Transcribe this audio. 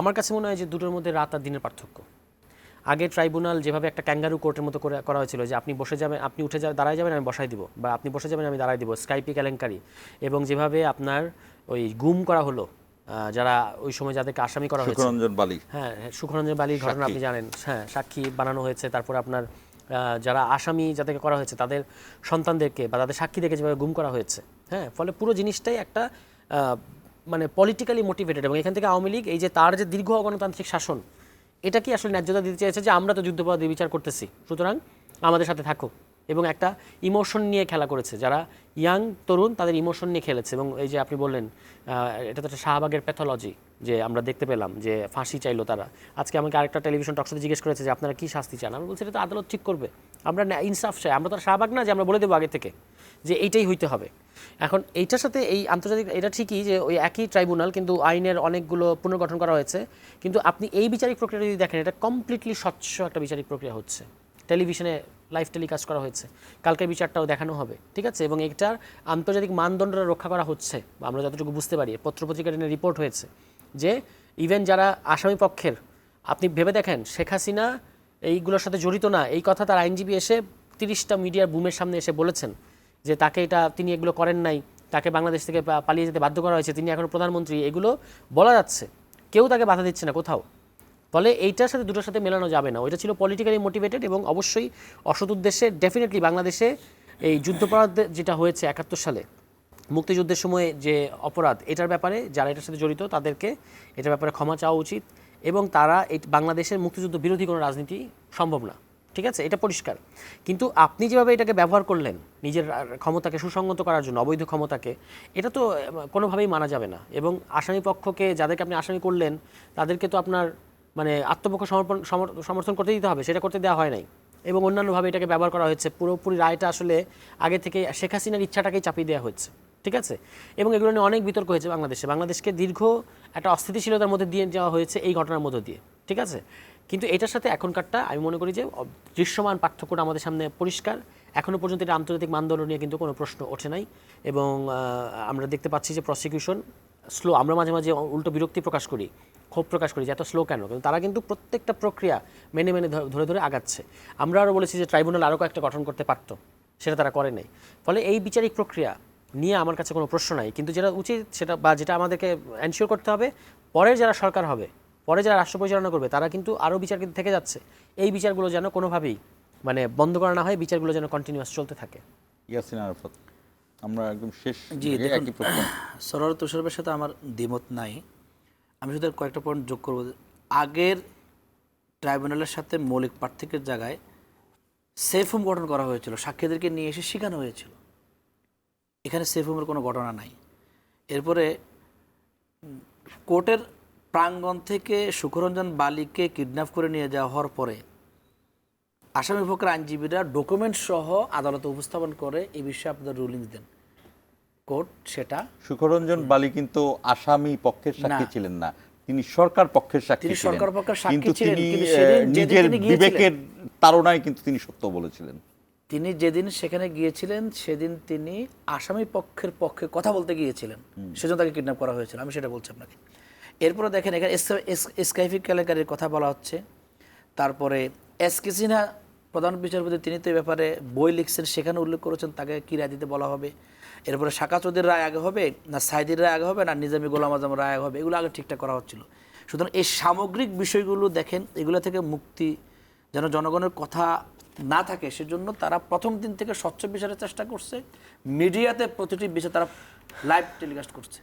আমার কাছে মনে হয় যে দুটোর মধ্যে রাত আর দিনের পার্থক্য। আগে ট্রাইব্যুনাল যেভাবে একটা ক্যাঙ্গারু কোর্টের মতো করে করা হয়েছিল যে আপনি বসে যাবেন আপনি উঠে যাবেন দাঁড়ায় যাবেন আমি বসাই দিব বা আপনি বসে যাবেন আমি দাঁড়াই দিব স্কাইপি কেলেঙ্কারি। এবং যেভাবে আপনার ওই গুম করা হলো যারা ওই সময় যাদেরকে আসামি করা হয়েছে। সুখরঞ্জন বালি। হ্যাঁ হ্যাঁ, সুখরঞ্জন বালির ঘটনা আপনি জানেন। হ্যাঁ সাক্ষী বানানো হয়েছে তারপর আপনার যারা আসামি যাদেরকে করা হয়েছে তাদের সন্তানদেরকে বা তাদের সাক্ষীদেরকে যেভাবে গুম করা হয়েছে। হ্যাঁ ফলে পুরো জিনিসটাই একটা মানে পলিটিক্যালি মোটিভেটেড এবং এখান থেকে আওয়ামী লীগ, এই যে তার যে দীর্ঘ গণতান্ত্রিক শাসন, এটা কি আসলে ন্যায্যতা দিতে চেয়েছে যে আমরা তো যুদ্ধপরাধী বিচার করতেছি? সুতরাং আমাদের সাথে থাকো এবং একটা ইমোশন নিয়ে খেলা করেছে। যারা ইয়াং তরুণ, তাদের ইমোশন নিয়ে খেলেছে এবং এই যে আপনি বললেন এটা তো একটা শাহবাগের প্যাথোলজি যে আমরা দেখতে পেলাম যে ফাঁসি চাইলো তারা। আজকে আমাকে আরেকটা টেলিভিশন টকশোতে জিজ্ঞেস করেছে যে, আপনারা কি শাস্তি চান? আমি বলছি, এটা তো আদালত ঠিক করবে। আমরা ইনসাফ চাই। আমরা তো শাহবাগ না যে আমরা বলে দেবো আগে থেকে যে এইটাই হইতে হবে। এখন এইটার সাথে এই আন্তর্জাতিক এটা ঠিকই যে ওই একই ট্রাইব্যুনাল, কিন্তু আইনের অনেকগুলো পুনর্গঠন করা হয়েছে। কিন্তু আপনি এই বিচারিক প্রক্রিয়া যদি দেখেন, এটা কমপ্লিটলি স্বচ্ছ একটা বিচারিক প্রক্রিয়া হচ্ছে। টেলিভিশনে লাইভ টেলিকাস্ট করা হয়েছে। কালকে বিচারটাও দেখানো হবে, ঠিক আছে? এবং এটার আন্তর্জাতিক মানদণ্ডটা রক্ষা করা হচ্ছে, বা আমরা যতটুকু বুঝতে পারি। পত্রপত্রিকার রিপোর্ট হয়েছে যে ইভেন যারা আসামি পক্ষের, আপনি ভেবে দেখেন, শেখ হাসিনা এইগুলোর সাথে জড়িত না। এই কথা তার আইনজীবী এসে তিরিশটা মিডিয়ার বুমের সামনে এসে বলেছেন। যে তাকে এটা তিনি এগুলো করেন নাই, তাকে বাংলাদেশ থেকে পালিয়ে যেতে বাধ্য করা হয়েছে, তিনি এখন প্রধানমন্ত্রী, এগুলো বলা যাচ্ছে। কেউ তাকে বাধা দিচ্ছে না কোথাও। ফলে এইটার সাথে দুটোর সাথে মেলানো যাবে না। ওইটা ছিল পলিটিক্যালি মোটিভেটেড এবং অবশ্যই অসৎ উদ্দেশ্যে ডেফিনেটলি বাংলাদেশে এই যুদ্ধপরাধ যেটা হয়েছে একাত্তর সালে, মুক্তিযুদ্ধের সময় যে অপরাধ, এটার ব্যাপারে যারা এটার সাথে জড়িত, তাদেরকে এটার ব্যাপারে ক্ষমা চাওয়া উচিত এবং তারা এই বাংলাদেশের মুক্তিযুদ্ধ বিরোধী কোনো রাজনীতি সম্ভব না। ঠিক আছে? এটা পরিষ্কার। কিন্তু আপনি যেভাবে এটাকে ব্যবহার করলেন, নিজের ক্ষমতাকে সুসংগত করার জন্য, অবৈধ ক্ষমতাকে, এটা তো কোনোভাবেই মানা যাবে না। এবং আসামি পক্ষকে, যাদেরকে আপনি আসামি করলেন, তাদেরকে তো আপনার মানে আত্মপক্ষ সমর্পণ সমর্থন করতে দিতে হবে, সেটা করতে দেওয়া হয় নাই। এবং অন্যান্যভাবে এটাকে ব্যবহার করা হয়েছে। পুরোপুরি রায়টা আসলে আগে থেকে শেখ হাসিনার ইচ্ছাটাকেই চাপিয়ে দেওয়া হচ্ছে ঠিক আছে? এবং এগুলো নিয়ে অনেক বিতর্ক হয়েছে বাংলাদেশে। বাংলাদেশকে দীর্ঘ একটা অস্থিতিশীলতার মধ্যে দিয়ে যাওয়া হয়েছে এই ঘটনার মধ্য দিয়ে, ঠিক আছে? কিন্তু এটার সাথে এখনকারটা আমি মনে করি যে দৃশ্যমান পার্থক্যটা আমাদের সামনে পরিষ্কার। এখনও পর্যন্ত এটা আন্তর্জাতিক মানদণ্ড নিয়ে কিন্তু কোনো প্রশ্ন ওঠে নাই। এবং আমরা দেখতে পাচ্ছি যে প্রসিকিউশন স্লো আমরা মাঝে মাঝে উল্টো বিরক্তি প্রকাশ করি, ক্ষোভ প্রকাশ করি যে এত স্লো কেন? কিন্তু তারা কিন্তু প্রত্যেকটা প্রক্রিয়া মেনে মেনে ধরে ধরে আগাচ্ছে। আমরা আরও বলেছি যে ট্রাইব্যুনাল আরও কয়েকটা গঠন করতে পারতো, সেটা তারা করে নাই। ফলে এই বিচারিক প্রক্রিয়া নিয়ে আমার কাছে কোনো প্রশ্ন নাই। কিন্তু যেটা উচিত সেটা বা যেটা আমাদেরকে এনশিওর করতে হবে পরের যারা সরকার হবে পরে যারা রাষ্ট্র পরিচালনা করবে তারা কিন্তু আরও বিচার কিন্তু থেকে যাচ্ছে। এই বিচারগুলো যেন কোনোভাবেই মানে বন্ধ করা না হয় বিচারগুলো যেন কন্টিনিউয়াস চলতে থাকে। ইয়াসিন আরাফাত আমরা একদম শেষ জি, সরোয়ার তুষারবের সাথে আমার দ্বিমত নাই। আমি শুধু কয়েকটা পয়েন্ট যোগ করব। আগের ট্রাইব্যুনালের সাথে মৌলিক পার্থক্যের জায়গায় সেফ হোম গঠন করা হয়েছিল সাক্ষীদেরকে নিয়ে এসে শেখানো হয়েছিল। এখানে সেফ হোমের কোনো ঘটনা নাই। এরপরে কোর্টের প্রাঙ্গণ থেকে সুখরঞ্জন বালিকে কিডন্যাপ করে নিয়ে যাওয়া হওয়ার পরে আসামি পক্ষের আইনজীবীরা ডকুমেন্ট সহ আদালতে উপস্থাপন করে এই বিষয়ে আপনাদের রুলিং দেন। কোর্ট সেটা সুখরঞ্জন বালি কিন্তু আসামি পক্ষের সাক্ষী ছিলেন না। তিনি সরকার পক্ষের সাক্ষী তিনি ছিলেন। সরকার পক্ষের সাক্ষী কিন্তু ছিলেন, তিনি নিজের বিবেকের তাড়নায় কিন্তু তিনি সত্য বলেছিলেন। তিনি যেদিন সেখানে গিয়েছিলেন সেদিন তিনি আসামি পক্ষের পক্ষে কথা বলতে গিয়েছিলেন। সেজন্য তাকে কিডন্যাপ করা হয়েছিল। আমি সেটা বলছি আপনাকে। এরপরে দেখেন এখানে স্কাইফিক কেলেঙ্কারির কথা বলা হচ্ছে। তারপরে এস কে সিনহা প্রধান বিচারপতি তিনি তো এই ব্যাপারে বই লিখছেন সেখানে উল্লেখ করেছেন তাকে কি রায় দিতে বলা হবে? এরপরে শাখা চৌধুরীর রায় আগে হবে না সাইদির রায় আগে হবে না নিজামী গোলাম আজম রায় আগে হবে? এগুলো আগে ঠিকঠাক করা হচ্ছিল। সুতরাং এই সামগ্রিক বিষয়গুলো দেখেন এগুলো থেকে মুক্তি যেন জনগণের কথা না থাকে, সেজন্য তারা প্রথম দিন থেকে স্বচ্ছ বিচারের চেষ্টা করছে। মিডিয়াতে প্রতিটি বিষয়ে তারা লাইভ টেলিকাস্ট করছে।